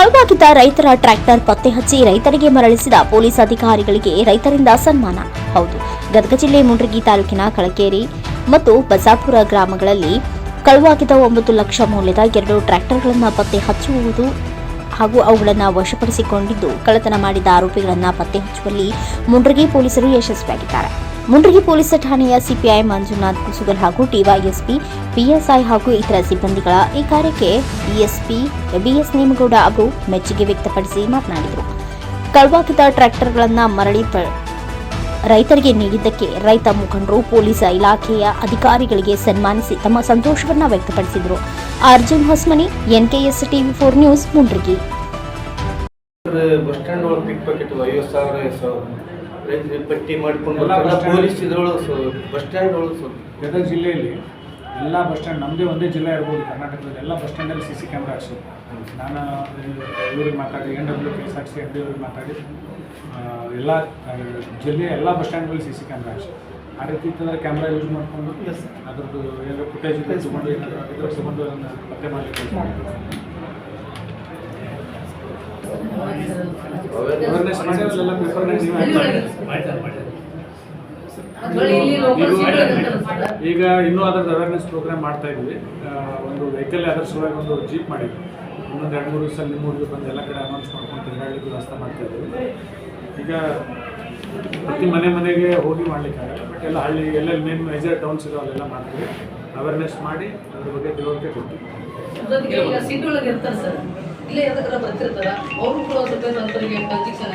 ಕಳುವಾಗಿದ್ದ ರೈತರ ಟ್ರ್ಯಾಕ್ಟರ್ ಪತ್ತೆ ಹಚ್ಚಿ ರೈತರಿಗೆ ಮರಳಿಸಿದ ಪೊಲೀಸ್ ಅಧಿಕಾರಿಗಳಿಗೆ ರೈತರಿಂದ ಸನ್ಮಾನ. ಹೌದು, ಗದಗ ಜಿಲ್ಲೆ ಮುಂಡ್ರಗಿ ತಾಲೂಕಿನ ಕಳಕೇರಿ ಮತ್ತು ಬಸಾಪುರ ಗ್ರಾಮಗಳಲ್ಲಿ ಕಳುವಾಗಿದ್ದ ಒಂಬತ್ತು ಲಕ್ಷ ಮೌಲ್ಯದ ಎರಡು ಟ್ರ್ಯಾಕ್ಟರ್ಗಳನ್ನು ಪತ್ತೆ ಹಚ್ಚುವುದು ಹಾಗೂ ಅವುಗಳನ್ನು ವಶಪಡಿಸಿಕೊಂಡಿದ್ದು ಕಳ್ಳತನ ಮಾಡಿದ ಆರೋಪಿಗಳನ್ನು ಪತ್ತೆ ಹಚ್ಚುವಲ್ಲಿ ಮುಂಡ್ರಗಿ ಪೊಲೀಸರು ಯಶಸ್ವಿಯಾಗಿದ್ದಾರೆ. ಮುಂಡ್ರಿಗಿ ಪೊಲೀಸ್ ಠಾಣೆಯ ಸಿಪಿಐ ಮಂಜುನಾಥ್ ಕುಸುಗಲ್ ಹಾಗೂ ಡಿವೈಎಸ್ಪಿ ಪಿಎಸ್ಐ ಹಾಗೂ ಇತರ ಸಿಬ್ಬಂದಿಗಳ ಈ ಕಾರ್ಯಕ್ಕೆ ಡಿಎಸ್ಪಿ ಬಿಎಸ್ ನೇಮಗೌಡ ಅವರು ಮೆಚ್ಚುಗೆ ವ್ಯಕ್ತಪಡಿಸಿ ಮಾತನಾಡಿದರು. ಟ್ರ್ಯಾಕ್ಟರ್ ಟ್ರ್ಯಾಕ್ಟರ್ಗಳನ್ನು ಮರಳಿ ರೈತರಿಗೆ ನೀಡಿದ್ದಕ್ಕೆ ರೈತ ಮುಖಂಡರು ಪೊಲೀಸ್ ಇಲಾಖೆಯ ಅಧಿಕಾರಿಗಳಿಗೆ ಸನ್ಮಾನಿಸಿ ತಮ್ಮ ಸಂತೋಷವನ್ನು ವ್ಯಕ್ತಪಡಿಸಿದರು. Arjun Hosmani NKS TV four news Mundargi bus stand ಒಳಗೆ ರೈತರಿಗೆ ಪಟ್ಟಿ ಮಾಡಿಕೊಂಡು ಎಲ್ಲ ಪೊಲೀಸ್ ಇದ್ರೊಳಗೆ ಸೊ ಬಸ್ ಸ್ಟ್ಯಾಂಡ್ ಒಳಗೆ ಸ್ವಲ್ಪ ಗದಗ ಜಿಲ್ಲೆಯಲ್ಲಿ ಎಲ್ಲ ಬಸ್ ಸ್ಟ್ಯಾಂಡ್ ನಮ್ಮದೇ ಒಂದೇ ಜಿಲ್ಲೆ ಇರ್ಬೋದು ಕರ್ನಾಟಕದಲ್ಲಿ ಎಲ್ಲ ಬಸ್ ಸ್ಟ್ಯಾಂಡಲ್ಲಿ ಸಿ ಸಿ ಕ್ಯಾಮ್ರಾ ಹಾಕ್ಸಿದ್ರು ನಾನು ಇವ್ರಿಗೆ ಮಾತಾಡಿ N W K S R T C N ಅವ್ರಿಗೆ ಮಾತಾಡಿ ಆ, ಎಲ್ಲ ಆ, ಜಿಲ್ಲೆಯ ಎಲ್ಲ ಬಸ್ ಸ್ಟ್ಯಾಂಡ್ಗಳಲ್ಲಿ ಸಿ ಸಿ ಕ್ಯಾಮ್ರಾ ಹಾಕ್ಸಿ. ಆ ರೀತಿ ಇತ್ತಂದ್ರೆ ಕ್ಯಾಮ್ರಾ ಯೂಸ್ ಮಾಡಿಕೊಂಡು ಅದ್ರದ್ದು ಏನಾದ್ರು ಫುಟೇಜ್ ತೊಗೊಂಡು ಏನಾದ್ರು ಇದ್ರ ತೊಗೊಂಡು ಅದನ್ನು ಪತ್ತೆ ಮಾಡಲಿಕ್ಕೆ ಅವೇರ್ನೆಸ್ ಮಾಡಿ ಅದೆಲ್ಲ ಪೇಪರ್ನಾಗ ನೀವು ಈಗ- ಈಗ ಇನ್ನೂ ಅದ್ರದ್ದು ಅವೇರ್ನೆಸ್ ಪ್ರೋಗ್ರಾಮ್ ಮಾಡ್ತಾ ಇದ್ವಿ. ಒಂದು ವೆಹಿಕಲ್ ಅದರ ಸಲುವಾಗಿ ಒಂದು ಜೀಪ್ ಮಾಡಿದ್ವಿ. ಇನ್ನೊಂದು ಎರಡು ಮೂರು ದಿವಸ ನಿಮ್ಮ ಊರಿಗೆ ಬಂದು ಎಲ್ಲ ಕಡೆ ಅನೌನ್ಸ್ ಮಾಡ್ಕೊಂಡು ತಿರುಗಾಡಲಿಕ್ಕೆ ವ್ಯವಸ್ಥೆ ಮಾಡ್ತಾ ಇದ್ವಿ ಈಗ ಪ್ರತಿ ಮನೆ ಮನೆಗೆ ಹೋಗಿ ಮಾಡ್ಲಿಕ್ಕೆ ಆಗಲ್ಲ ಬಟ್ ಎಲ್ಲ ಹಳ್ಳಿ ಎಲ್ಲೆಲ್ಲಿ ಮೇನ್ ಮೇಜರ್ ಟೌನ್ಸ್ ಇದೆ ಅಲ್ಲೆಲ್ಲ ಮಾಡ್ತೀವಿ. ಅವೇರ್ನೆಸ್ ಮಾಡಿ ಅದ್ರ ಬಗ್ಗೆ ತಿಳುವಳಿಕೆ ಕೊಡ್ತೀವಿ. ಇಲ್ಲೇ ಬರ್ತಿರ್ತಾರ? ಅವರು ಕೂಡ ಸ್ವಲ್ಪ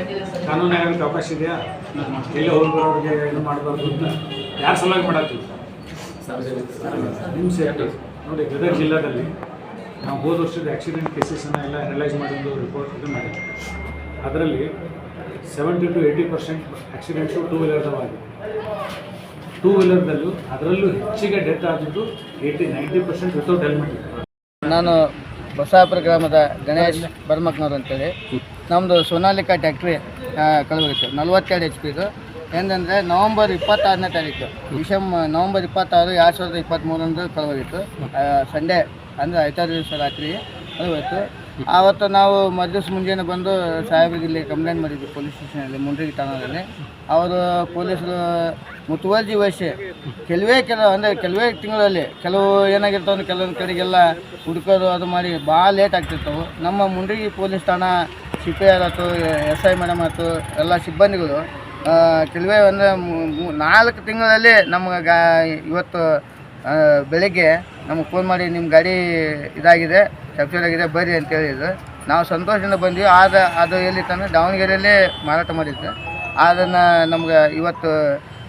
ಆಗಿದೆ ಸರ್ ಕಾನೂನು ಆಗಲಿಕ್ಕೆ ಅವಕಾಶ ಇದೆಯಾ? ಇಲ್ಲಿ ಹೋಗಿ ಬರೋರಿಗೆ ಏನು ಮಾಡಬಾರ್ದು ಅಂತ ಯಾರು ಸಲುವಾಗಿ ಮಾಡತ್ತೀವಿ ನಿಮ್ಮ ಸೇಫ್ಟಿ ನೋಡಿ ಗದಗ ಜಿಲ್ಲಾದಲ್ಲಿ ನಾವು ಹೋದ ವರ್ಷದ ಆಕ್ಸಿಡೆಂಟ್ ಕೇಸಸನ್ನು ಎಲ್ಲ ಅನಲೈಸ್ ಮಾಡಿ ಒಂದು ರಿಪೋರ್ಟ್ ಇದು ಮಾಡಿದ್ವಿ. ಅದರಲ್ಲಿ seventy to eighty percent accidents two ವೀಲರ್ದವಾಗಿದೆ two ವೀಲರ್ದಲ್ಲೂ ಅದರಲ್ಲೂ ಹೆಚ್ಚಿಗೆ ಡೆತ್ ಆದದ್ದು eighty ninety percent without helmet ನಾನು ಬಸಾಪುರ ಗ್ರಾಮದ ಗಣೇಶ್ ಬರ್ಮಕ್ನವ್ರು ಅಂತೇಳಿ. ನಮ್ಮದು ಸೋನಾಲಿಕಾ ಟ್ಯಾಕ್ಟ್ರಿ ಕಳುವಿತ್ತು ನಲ್ವತ್ತೆರಡು ಎಚ್ ಪಿದು ಏನಂದರೆ ನವಂಬರ್ ಇಪ್ಪತ್ತಾರನೇ ತಾರೀಕು. ಡಿಸೆಂಬ ನವಂಬರ್ ಇಪ್ಪತ್ತಾರು, ಎರಡು ಸಾವಿರದ ಇಪ್ಪತ್ತ್ಮೂರಂದು ಕಳುವಿತ್ತು ಸಂಡೇ, ಅಂದರೆ ಐದಾರು ದಿವಸ ರಾತ್ರಿ ಕಳೆದೋಯ್ತು ಆವತ್ತು ನಾವು ಮಧ್ಯಾಹ್ನ ಮುಂಜಾನೆ ಬಂದು ಸಾಹೇಬ್ರಿಗೆ ಇಲ್ಲಿ ಕಂಪ್ಲೇಂಟ್ ಮಾಡಿದ್ವಿ ಪೊಲೀಸ್ ಸ್ಟೇಷನಲ್ಲಿ ಮುಂಡ್ರಿಗಿ ಠಾಣದಲ್ಲಿ ಅವರು ಪೊಲೀಸರು ಮುತುವರ್ಜಿ ವಹಿಸಿ, ಕೆಲವೇ ಕೆಲವು ಅಂದರೆ ಕೆಲವೇ ತಿಂಗಳಲ್ಲಿ ಕೆಲವು ಏನಾಗಿರ್ತವೆ ಕೆಲವೊಂದು ಕಡೆಗೆಲ್ಲ ಹುಡುಕೋದು ಅದು ಮಾಡಿ ಭಾಳ ಲೇಟ್ ಆಗ್ತಿರ್ತವೆ. ನಮ್ಮ ಮುಂಡ್ರಿಗಿ ಪೊಲೀಸ್ ಠಾಣಾ ಸಿ ಪಿ ಆರ್ ಆಯ್ತು ಎಸ್ ಐ ಮೇಡಮ್ ಆಯ್ತು ಎಲ್ಲ ಸಿಬ್ಬಂದಿಗಳು ಕೆಲವೇ ಅಂದರೆ ನಾಲ್ಕು ತಿಂಗಳಲ್ಲಿ ನಮ್ಗೆ ಇವತ್ತು ಬೆಳಿಗ್ಗೆ ನಮಗೆ ಫೋನ್ ಮಾಡಿ ನಿಮ್ಮ ಗಾಡಿ ಇದಾಗಿದೆ ಕ್ಯಾಪ್ಚರ್ ಆಗಿದೆ, ಬರ್ರಿ ಅಂತ ಹೇಳಿದ್ರು. ನಾವು ಸಂತೋಷದಿಂದ ಬಂದ್ವಿ. ಆದ, ಅದು ಎಲ್ಲಿತ್ತಂದ್ರೆ ದಾವಣಗೆರೆಯಲ್ಲೇ ಮಾರಾಟ ಮಾಡಿದ್ದೆ ಅದನ್ನು ನಮ್ಗೆ ಇವತ್ತು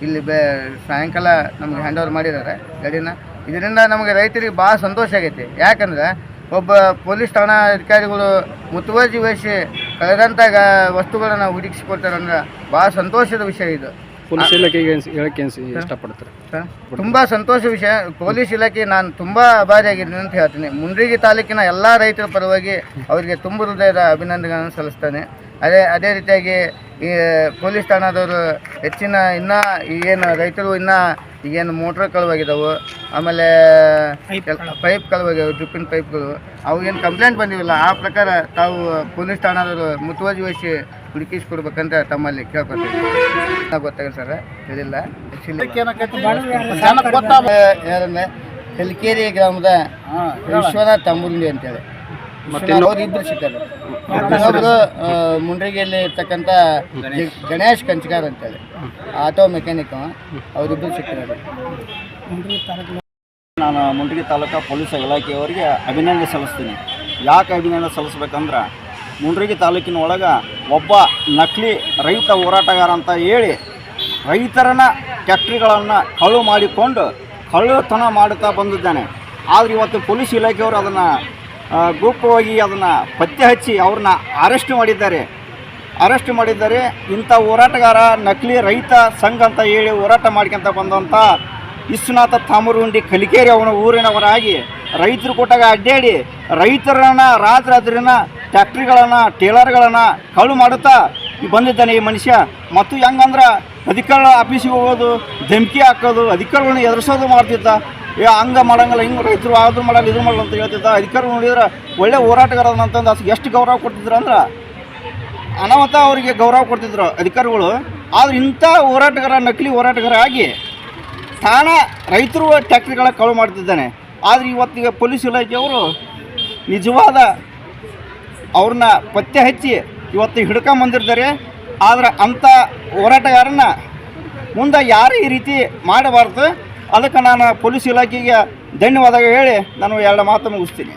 ಇಲ್ಲಿ ಬೆ, ಸಾಯಂಕಾಲ ನಮ್ಗೆ ಹ್ಯಾಂಡ್ ಓವರ್ ಮಾಡಿದ್ದಾರೆ ಗಾಡಿನ. ಇದರಿಂದ ನಮಗೆ ರೈತರಿಗೆ ಭಾಳ ಸಂತೋಷ ಆಗೈತಿ. ಯಾಕಂದ್ರೆ ಒಬ್ಬ ಪೊಲೀಸ್ ಠಾಣಾ ಅಧಿಕಾರಿಗಳು ಮುತುವರ್ಜಿ ವಹಿಸಿ ಕಳೆದಂಥ ವಸ್ತುಗಳನ್ನು ಹುಡುಕಿಸಿಕೊಡ್ತಾರೆ ಅಂದ್ರೆ ಭಾಳ ಸಂತೋಷದ ವಿಷಯ ಇದು. ಪೊಲೀಸ್ ಇಲಾಖೆಗೆ ಹೇಳಕ್ಕೆ ಇಷ್ಟಪಡ್ತಾರೆ ತುಂಬಾ ಸಂತೋಷ ವಿಷಯ. ಪೊಲೀಸ್ ಇಲಾಖೆ ನಾನು ತುಂಬ ಆಭಾರಿಯಾಗಿದ್ದೀನಿ ಅಂತ ಹೇಳ್ತೀನಿ. ಮುಂಡ್ರಿಗಿ ತಾಲೂಕಿನ ಎಲ್ಲಾ ರೈತರ ಪರವಾಗಿ ಅವರಿಗೆ ತುಂಬ ಹೃದಯದ ಅಭಿನಂದನೆಗಳನ್ನು ಸಲ್ಲಿಸ್ತೇನೆ. ಅದೇ ಅದೇ ರೀತಿಯಾಗಿ ಈ ಪೊಲೀಸ್ ಠಾಣಾದವರು ಹೆಚ್ಚಿನ ಇನ್ನ ಈಗೇನು ರೈತರು ಇನ್ನ ಈಗೇನು ಮೋಟ್ರ್ ಕಳುವಾಗಿದ್ದಾವೆ ಆಮೇಲೆ ಪೈಪ್ ಕಳುವಾಗಿವೆ ಡ್ರಿಪ್ಪಿನ ಪೈಪ್ಗಳು ಅವಾಗೇನು ಕಂಪ್ಲೇಂಟ್ ಬಂದಿವಿಲ್ಲ. ಆ ಪ್ರಕಾರ ತಾವು ಪೊಲೀಸ್ ಠಾಣಾದವರು ಮುತುವರ್ಜಿ ವಹಿಸಿ ಹುಡುಕಿಸ್ಕೊಡ್ಬೇಕಂತ ತಮ್ಮಲ್ಲಿ ಕೇಳ್ಕೊತೀವಿ. ಗೊತ್ತಾಗ ಸರ್ ಹೇಳಿಲ್ಲ. ಯಾರನ್ನ? ಕಲ್ಕೇರಿ ಗ್ರಾಮದ ವಿಶ್ವನಾಥ್ ತಂಬುರ್ಲಿ ಅಂತೇಳಿ. ಅವ್ರು ಇಬ್ಬರು ಸಿಕ್ಕಾರೆ ಇನ್ನೊಬ್ರು ಮುಂಡ್ರಿಗೆಯಲ್ಲಿ ಮುಂಡ್ರಿಗಿಯಲ್ಲಿ ಇರ್ತಕ್ಕಂಥ ಗಣೇಶ್. ಕಂಚಗಾರ್ ಅಂತೇಳಿ. ಆಟೋ ಮೆಕ್ಯಾನಿಕ್ ಅವರಿಬ್ಬರು ಸಿಕ್ಕಿದ್ದಾರೆ. ನಾನು ಮುಂಡಗಿ ತಾಲೂಕು ಪೊಲೀಸ್ ಇಲಾಖೆಯವರಿಗೆ ಅಭಿನಂದನೆ ಸಲ್ಲಿಸ್ತೀನಿ. ಯಾಕೆ ಅಭಿನಂದನೆ ಸಲ್ಲಿಸ್ಬೇಕಂದ್ರೆ ಮುಂಡ್ರಿಗಿ ತಾಲೂಕಿನ ಒಳಗೆ ಒಬ್ಬ ನಕಲಿ ರೈತ ಹೋರಾಟಗಾರ ಅಂತ ಹೇಳಿ ರೈತರನ್ನ ಟ್ಯಾಕ್ಟ್ರಿಗಳನ್ನು ಕಳು ಮಾಡಿಕೊಂಡು ಕಳ್ಳತನ ಮಾಡುತ್ತಾ ಬಂದಿದ್ದಾನೆ. ಆದರೆ ಇವತ್ತು ಪೊಲೀಸ್ ಇಲಾಖೆಯವರು ಅದನ್ನು ಗುಪ್ತವಾಗಿ ಅದನ್ನು ಪತ್ತೆ ಹಚ್ಚಿ ಅವ್ರನ್ನ ಅರೆಸ್ಟ್ ಮಾಡಿದ್ದಾರೆ. ಅರೆಸ್ಟ್ ಮಾಡಿದ್ದಾರೆ. ಇಂಥ ಹೋರಾಟಗಾರ, ನಕಲಿ ರೈತ ಸಂಘ ಅಂತ ಹೇಳಿ ಹೋರಾಟ ಮಾಡ್ಕೊಂತ ಬಂದಂಥ ವಿಶ್ವನಾಥ ತಾಮರುಂಡಿ ಕಲಿಕೇರಿ ಅವನ ಊರಿನವರಾಗಿ ರೈತರು ಕೊಟ್ಟಾಗ ಅಡ್ಡಾಡಿ ರೈತರನ್ನ ರಾತ್ರಾತ್ರಿನ ಫ್ಯಾಕ್ಟ್ರಿಗಳನ್ನು ಟೇಲರ್ಗಳನ್ನು ಕಳು ಮಾಡುತ್ತಾ ಬಂದಿದ್ದಾನೆ ಈ ಮನುಷ್ಯ. ಮತ್ತು ಹೆಂಗಂದ್ರೆ ಅಧಿಕಾರಿಗಳ ಆಫೀಸಿಗೆ ಹೋಗೋದು, ಧಮಕಿ ಹಾಕೋದು, ಅಧಿಕಾರಿಗಳನ್ನ ಎದುರಿಸೋದು ಮಾಡ್ತಿದ್ದ. ಏ, ಹಂಗೆ ಮಾಡಂಗಿಲ್ಲ, ಹಿಂಗೆ ರೈತರು ಆದ್ರೂ ಮಾಡಲ್ಲ, ಇದು ಮಾಡಲ್ಲ ಅಂತ ಹೇಳ್ತಿದ್ದ. ಅಧಿಕಾರಿಗಳು ನೋಡಿದ್ರೆ ಒಳ್ಳೆ ಹೋರಾಟಗಾರನ ಅಂತಂದು ಅಷ್ಟು ಎಷ್ಟು ಗೌರವ ಕೊಡ್ತಿದ್ರು ಅಂದ್ರೆ ಅನಾಹುತ ಅವರಿಗೆ ಗೌರವ ಕೊಡ್ತಿದ್ರು ಅಧಿಕಾರಿಗಳು. ಆದ್ರೆ ಇಂಥ ಹೋರಾಟಗಾರ, ನಕಲಿ ಹೋರಾಟಗಾರ ಆಗಿ ತಾನ ರೈತರು ಟ್ಯಾಕ್ಟ್ರಿಗಳ ಕಳು ಮಾಡ್ತಿದ್ದಾನೆ. ಆದರೆ ಇವತ್ತಿಗೆ ಪೊಲೀಸ್ ಇಲಾಖೆಯವರು ನಿಜವಾದ ಅವ್ರನ್ನ ಪತ್ತೆ ಹಚ್ಚಿ ಇವತ್ತು ಹಿಡ್ಕೊಂಬಂದಿರ್ತಾರೆ ಆದರೆ ಅಂಥ ಹೋರಾಟಗಾರನ್ನ ಮುಂದೆ ಯಾರು ಈ ರೀತಿ ಮಾಡಬಾರ್ದು? ಅದಕ್ಕೆ ನಾನು ಪೊಲೀಸ್ ಇಲಾಖೆಗೆ ಧನ್ಯವಾದ ಹೇಳಿ ನಾನು ಎರಡು ಮಾತು ಮುಗಿಸ್ತೀನಿ.